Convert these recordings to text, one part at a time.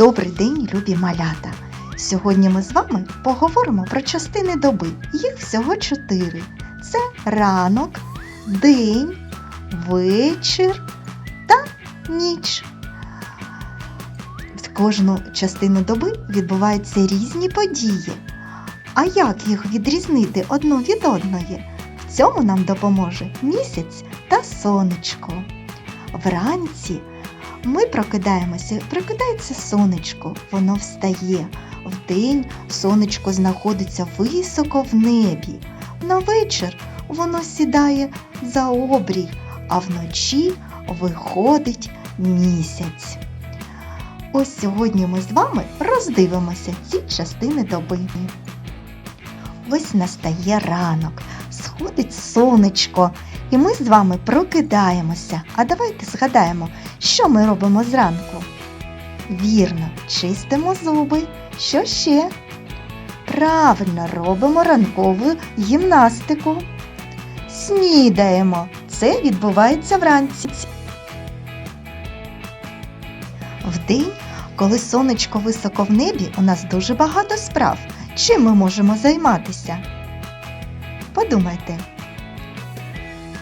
Добрий день, любі малята! Сьогодні ми з вами поговоримо про частини доби. Їх всього чотири. Це ранок, день, вечір та ніч. В кожну частину доби відбуваються різні події. А як їх відрізнити одну від одної? В цьому нам допоможе місяць та сонечко. Вранці ми прокидаємося, прокидається сонечко, воно встає. Вдень сонечко знаходиться високо в небі. На вечір воно сідає за обрій, а вночі виходить місяць. Ось сьогодні ми з вами роздивимося ці частини доби. Ось настає ранок, сходить сонечко, і ми з вами прокидаємося. А давайте згадаємо, що ми робимо зранку. Вірно, чистимо зуби. Що ще? Правильно робимо ранкову гімнастику. Снідаємо. Це відбувається вранці. Вдень, коли сонечко високо в небі, у нас дуже багато справ. Чим ми можемо займатися? Подумайте.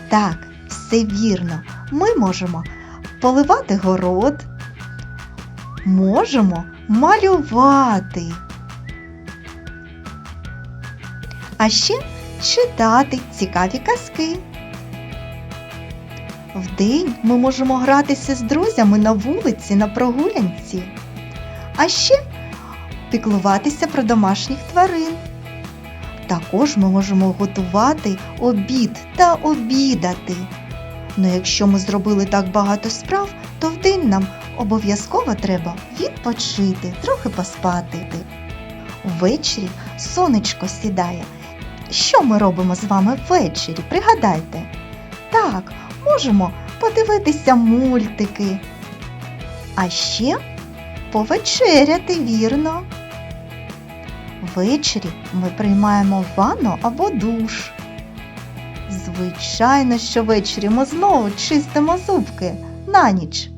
Так, все вірно. Ми можемо поливати город, можемо малювати. А ще читати цікаві казки. Вдень ми можемо гратися з друзями на вулиці, на прогулянці. А ще піклуватися про домашніх тварин. Також ми можемо готувати обід та обідати. Ну якщо ми зробили так багато справ, то вдень нам обов'язково треба відпочити, трохи поспати. Ввечері сонечко сідає. Що ми робимо з вами ввечері? Пригадайте. Так, можемо подивитися мультики. А ще повечеряти вірно. Ввечері ми приймаємо ванну або душ. Звичайно, що ввечері ми знову чистимо зубки на ніч.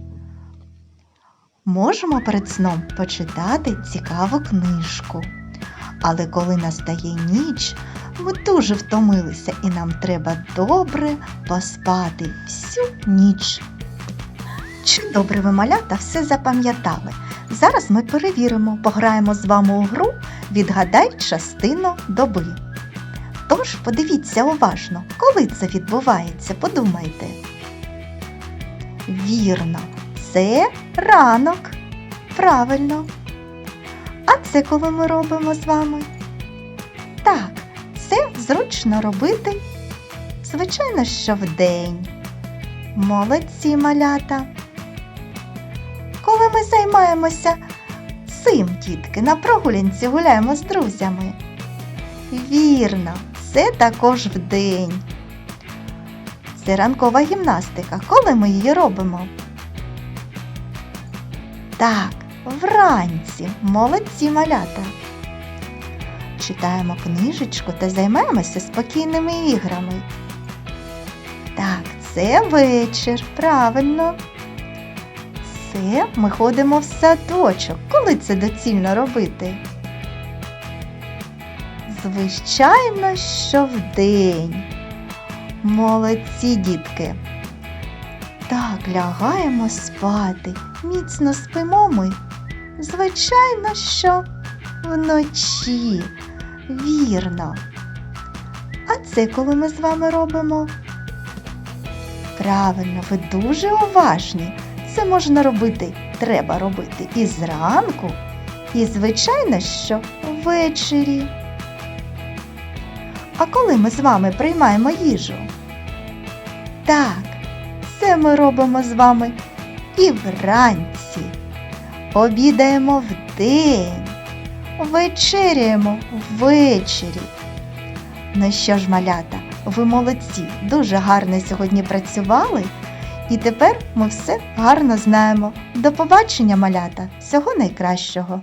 Можемо перед сном почитати цікаву книжку. Але коли настає ніч, ми дуже втомилися і нам треба добре поспати всю ніч. Чи добре ви малята все запам'ятали? Зараз ми перевіримо, пограємо з вами у гру Відгадай частину доби. Тож подивіться уважно, коли це відбувається, подумайте. Вірно, це ранок. Правильно. А це коли ми робимо з вами? Так, це зручно робити. Звичайно, що вдень. Молодці малята. Коли ми займаємося цим, дітки, на прогулянці гуляємо з друзями. Вірно, це також вдень. Це ранкова гімнастика. Коли ми її робимо? Так, вранці. Молодці малята. Читаємо книжечку та займаємося спокійними іграми. Так, це вечір, правильно. Це ми ходимо в садочок. Коли це доцільно робити? Звичайно, що вдень. Молодці дітки. Так, лягаємо спати. Міцно спимо ми. Звичайно, що вночі. Вірно. А це коли ми з вами робимо? Правильно, ви дуже уважні. Це можна робити, треба робити і зранку, і, звичайно, що ввечері. А коли ми з вами приймаємо їжу? Так, це ми робимо з вами і вранці. Обідаємо вдень, вечеряємо ввечері. Ну що ж, малята, ви молодці, дуже гарно сьогодні працювали. І тепер ми все гарно знаємо. До побачення, малята! Всього найкращого!